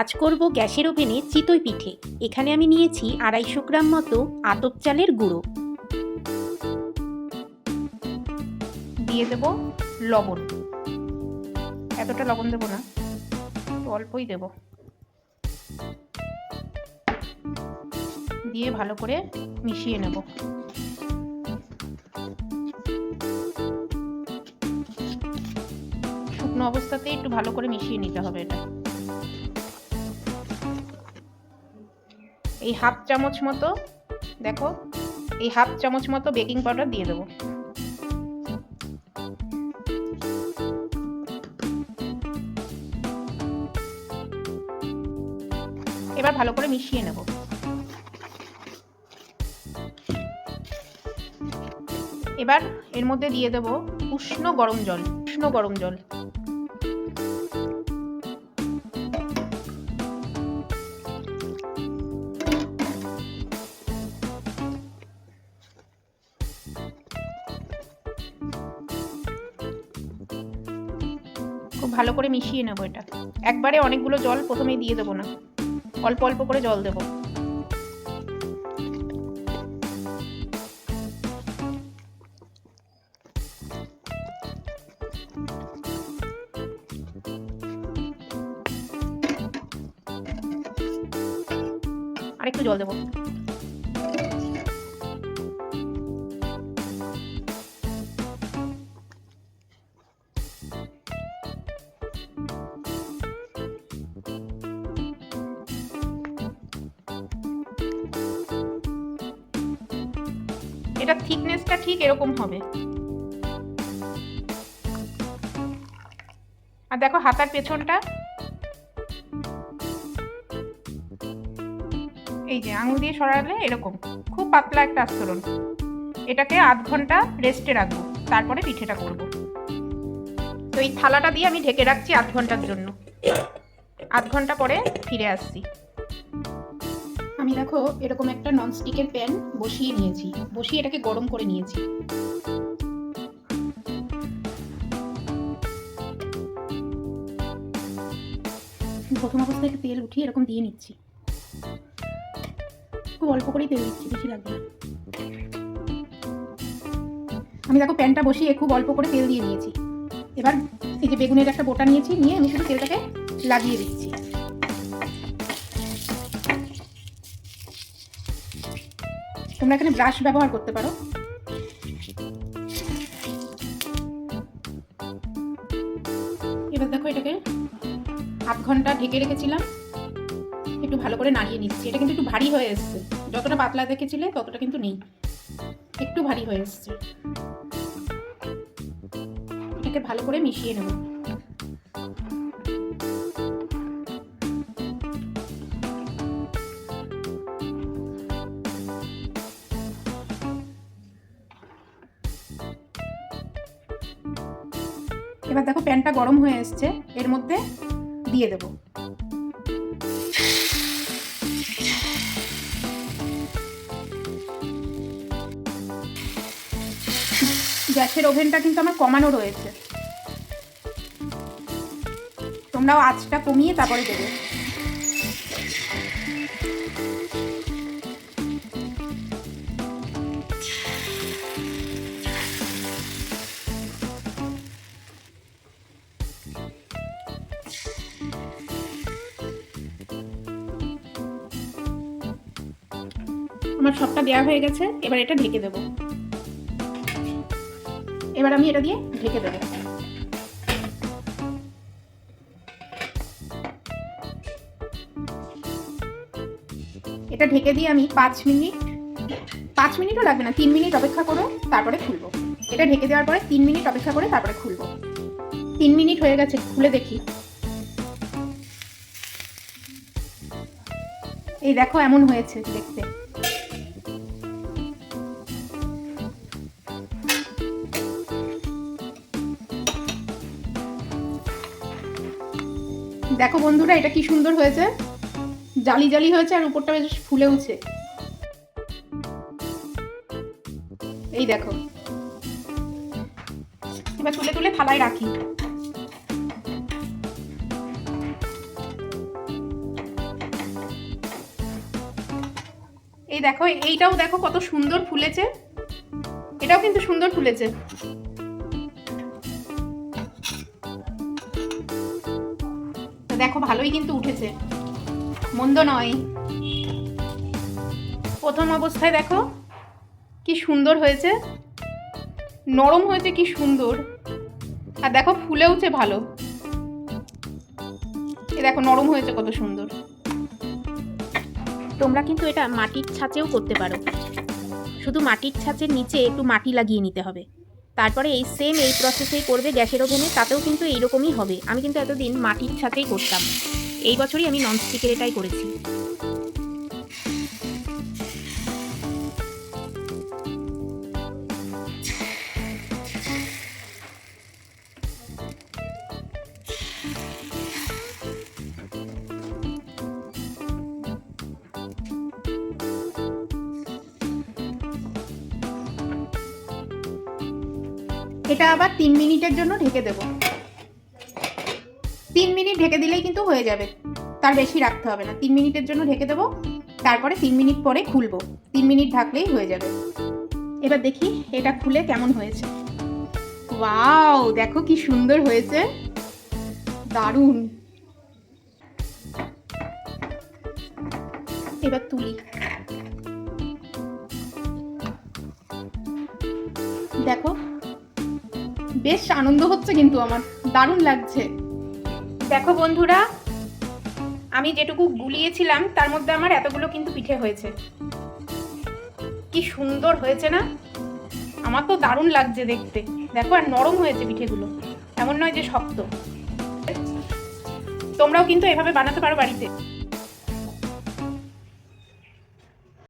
আজ করব গ্যাসের ওভেনে চিতই পিঠে। এখানে আমি নিয়েছি আড়াইশো গ্রাম মতো আতপ চালের গুঁড়ো। দিয়ে দেব লবণ। এতটা লবণ দেবো না অল্পই দেব। দিয়ে ভালো করে মিশিয়ে নেব। শুকনো অবস্থাতে একটু ভালো করে মিশিয়ে নিতে হবে এটা। এই হাফ চামচ মতো, দেখো, এই হাফ চামচ মতো বেকিং পাউডার দিয়ে দেবো। এবার ভালো করে মিশিয়ে নেব। এবার এর মধ্যে দিয়ে দেব উষ্ণ গরম জল, উষ্ণ গরম জল। খুব ভালো করে মিশিয়ে নেব এটা। একবারে অনেকগুলো জল প্রথমেই দিয়ে দেবো না। অল্প অল্প করে জল দেবো। আরেকটু জল দেবো। এটা থিকনেসটা ঠিক এরকম হবে। আর দেখো হাতার পেছনটা। এই যে আঙুল দিয়ে সরালে এরকম। খুব পাতলা একটা আস্তরণ। এটাকে আধ ঘণ্টা রেস্টে রাখব। তারপরে পিঠেটা করব। তো এই থালাটা দিয়ে আমি ঢেকে রাখছি আধ ঘণ্টার জন্য। আধ ঘণ্টা পরে ফিরে আসছি। আমি দেখো এরকম একটা ননস্টিকের প্যান বসিয়ে নিয়েছি। বসিয়ে এটাকে গরম করে নিয়েছি। প্রথম অবস্থায় একটু তেল উঠিয়ে এরকম দিয়ে নিচ্ছি। খুব অল্প করেই তেল দিচ্ছি, বেশি লাগবে আমি দেখো প্যানটা বসিয়ে খুব অল্প করে তেল দিয়ে নিয়েছি এবার এই যে বেগুনের একটা বোটা নিয়েছি, নিয়ে আমি শুধু তেলটাকে লাগিয়ে দিচ্ছি। তোমরা এখানে ব্রাশ ব্যবহার করতে পারো। এবার দেখো এটাকে আধ ঘণ্টা ঢেকে রেখেছিলাম। একটু ভালো করে নাড়িয়ে নিচ্ছি। এটা কিন্তু একটু ভারী হয়ে এসছে। যতটা পাতলা দেখেছিলে, ততটা কিন্তু নেই। একটু ভারী হয়ে এসছে। এটাকে ভালো করে মিশিয়ে নেব। এবার দেখো প্যানটা গরম হয়ে এসছে, এর মধ্যে দিয়ে দেবো। গ্যাসের ওভেনটা কিন্তু আমার কমানো রয়েছে। তোমরাও আঁচটা কমিয়ে তারপরে দেবে। আমার সবটা দেওয়া হয়ে গেছে, এবার এটা ঢেকে দেবো। এবার আমি এটা দিয়ে ঢেকে দেবো। এটা ঢেকে দিয়ে আমি পাঁচ মিনিট, পাঁচ মিনিটও লাগবে না, তিন মিনিট অপেক্ষা করে তারপরে খুলবো। এটা ঢেকে দেওয়ার পরে তিন মিনিট অপেক্ষা করে তারপরে খুলবো। তিন মিনিট হয়ে গেছে, খুলে দেখি। এই দেখো, এমন হয়েছে দেখতে। দেখো বন্ধুরা, এটা কি সুন্দর হয়েছে। জালি জালি হয়েছে আর উপরটা বেশ ফুলে উঠছে এই দেখো। এবার তুলে তুলে থালায় রাখি। এই দেখো, এইটাও দেখো কত সুন্দর ফুলেছে। এটাও কিন্তু সুন্দর ফুলেছে। দেখো, ভালোই কিন্তু উঠেছে। মন্দ নয়। প্রথম অবস্থায় দেখো, কি সুন্দর হয়েছে। নরম হয়েছে, কি সুন্দর। আর দেখো, ফুলেওছে ভালো। এ দেখো, নরম হয়েছে কত সুন্দর। তোমরা কিন্তু এটা মাটির ছাঁচেও করতে পারো। শুধু মাটির ছাঁচের নিচে একটু মাটি লাগিয়ে নিতে হবে। তারপরে এই সেম এই প্রসেসেই করবে গ্যাসের ওভেনে, তাতেও কিন্তু এইরকমই হবে। আমি কিন্তু এতদিন মাটির সাথেই করতাম। এই বছরই আমি ননস্টিকের এটাই করেছি। এটা আবার তিন মিনিটের জন্য ঢেকে দেব। তিন মিনিট ঢেকে দিলেই কিন্তু হয়ে যাবে। তার বেশি রাখতে হবে না। তিন মিনিটের জন্য ঢেকে দেবো, তারপরে তিন মিনিট পরে খুলবো। তিন মিনিট ঢাকলেই হয়ে যাবে। এবার দেখি এটা খুলে কেমন হয়েছে। ওয়াও, দেখো কি সুন্দর হয়েছে। দারুণ। এবার তুলি। দেখো বেশ আনন্দ হচ্ছে কিন্তু আমার। দারুণ লাগছে। দেখো বন্ধুরা, আমি যেটুকু গুলিয়েছিলাম, তার মধ্যে আমার এতগুলো কিন্তু পিঠে হয়েছে। কি সুন্দর হয়েছে না? আমার তো দারুণ লাগছে দেখতে। দেখো, আর নরম হয়েছে পিঠেগুলো। এমন নয় যে শক্ত। তোমরাও কিন্তু এভাবে বানাতে পারো বাড়িতে।